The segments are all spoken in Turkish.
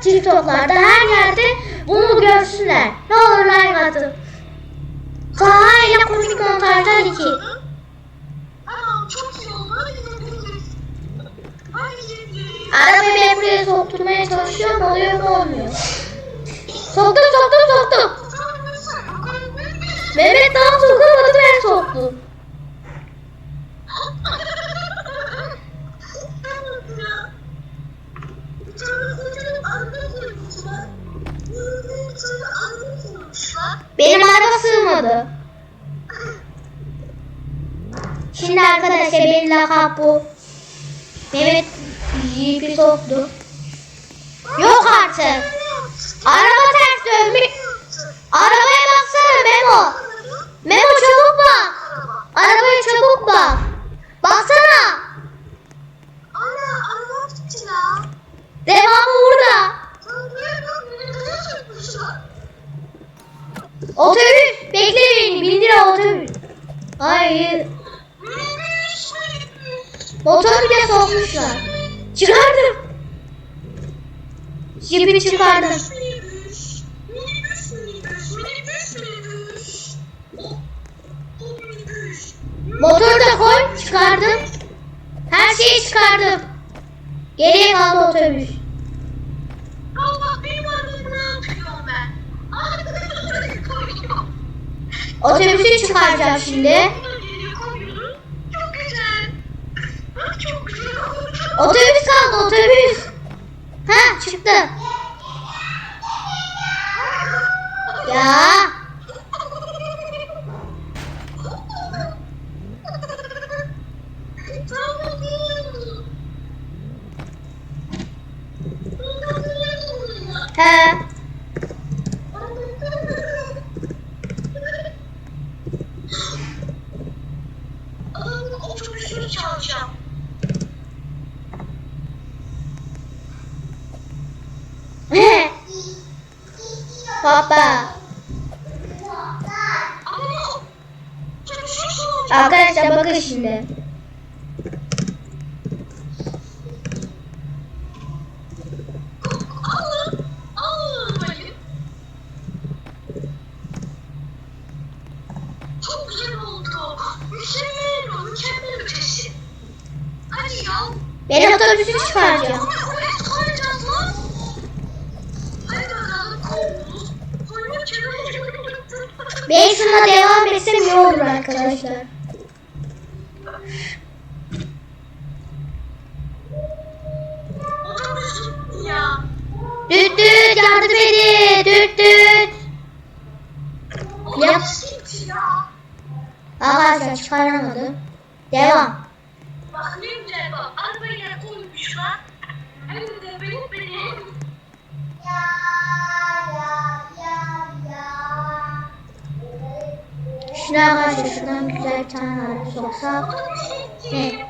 TikTok'larda her yerde bunu görsünler. Ne olur like atın. Taha ile komik montajlar 2. Aa çok iyi oldu. Arabayı ben buraya sokturmaya çalışıyorum oluyor mu olmuyor. Soktum soktum soktum. Mehmet daha sokamadı ben soktum. Şimdi arkadaşlar benim lakap bu. Mehmet jipi soktu. Yok artık. Araba ters dönmüş. Arabaya baksana Memo. Memo çabuk bak. Arabaya çabuk bak. Baksana. Devamı burada. Otobüs. Bekle. Bindir otobüs. Hayır. Motoru bile sokmuşlar. Çıkardım. Jipi çıkardım. Motoru da koy. Çıkardım. Her şeyi çıkardım. Geriye kaldı otobüs. Allah benim arabamı ne yapıyorum ben? Otobüsü çıkaracağım şimdi. Bunu geriye koyuyorum. Çok güzel. Ah, Çok güzel oldu. Otobüs kaldı otobüs. Ha çıktı. Ya. He. Otobüsünü çalacağım. Baba. Ama otobüsünü çalacağım. Arkadaşlar bakın şimdi. Alın. Alın arabayı. Çok güzel oldu. Mükemmel oldu. Mükemmel ötesi. Hadi ya. Ben otobüsü çıkaracağım. Şuna devam etsem iyi olur arkadaşlar. Düt düt yardım edin. Düt düt. Otobüs gitti ya. Arkadaşlar çıkaramadım. Devam. Şuna arkadaşlar şuradan güzel bir tane araba gitti. Ne?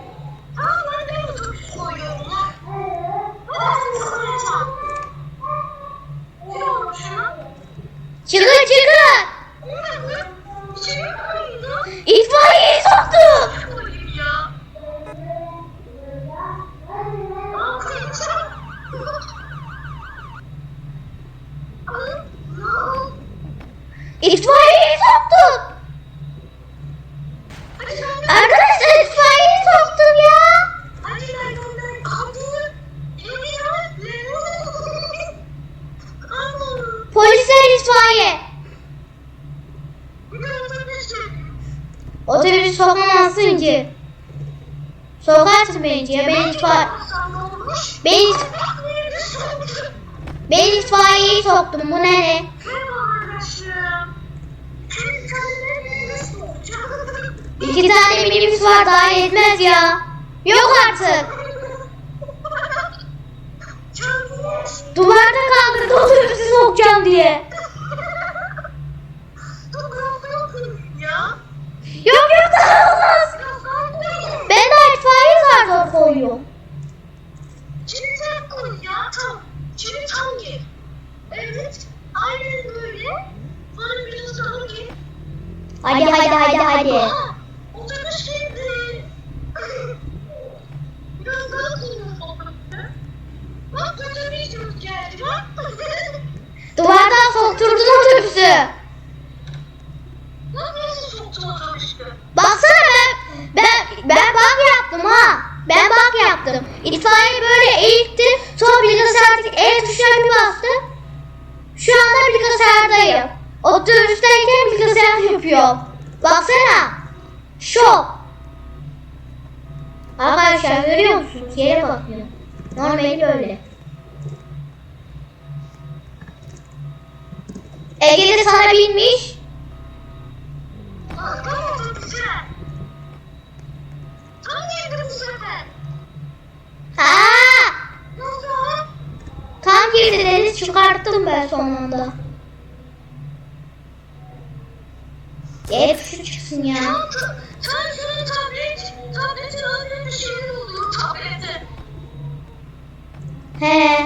Çıkın çıkın. İtfaiyeyi soktu. İtfaiyeyi soktu. Arkadaşlar itfaiyeyi soktum ya. Polisler itfaiye. bir de otobüs geliyor. Otobüs sokamazsın ki. Sokarsın bence ya. Ben itfaiye... Ben, ben itfaiyeyi soktum. Bu ne ne? Merhaba arkadaşım. Senin. İki tane minibüs var daha yetmez ya. Yok artık. Duvarda kaldırdı otobüsü sokacağım diye. Yok yok daha olmaz. Ben de- itfaiye zor koyuyorum. Şimdi sen koy ya. Hadi hadi hadi hadi. Aa, otobüs geldi. Biraz daha koyuyoruz otobüsü. Bak otobüs geldi. Bak. Otobüsü. Baksana ben ben ben bak yaptım ha. Ben bak yaptım. İtfaiye böyle eğitti. Sonra bilgisayardaki el tuşuna bir bastı. Şu anda bilgisayardayım. Otobüsteyken bilgisayar yapıyorum. Baksana. Şok. Arkadaşlar görüyor musunuz? Yere bakıyor. Normali öyle. Ege de sana binmiş. Baktım otobüse. Tam girdi bu sefer. Ha! Nasıl? Tam girdi deniz çıkarttım ben sonunda. G tuşu çıksın ya. Tam, tam şunun tablet, tabletin önünde bir şeyler oluyor tablette. He.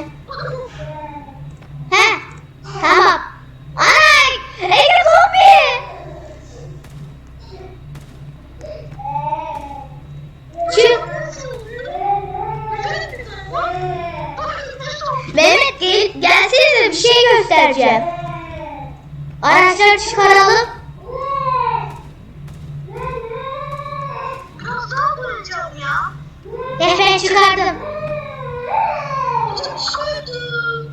Göstereceğim. Araçları çıkaralım. Biraz daha boyayacağım ya. Ben çıkardım. Otobüs koydum.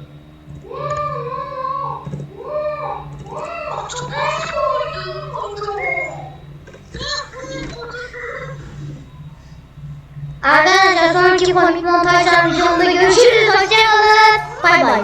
Arkadaşlar sonraki komik montajlar videomda görüşürüz.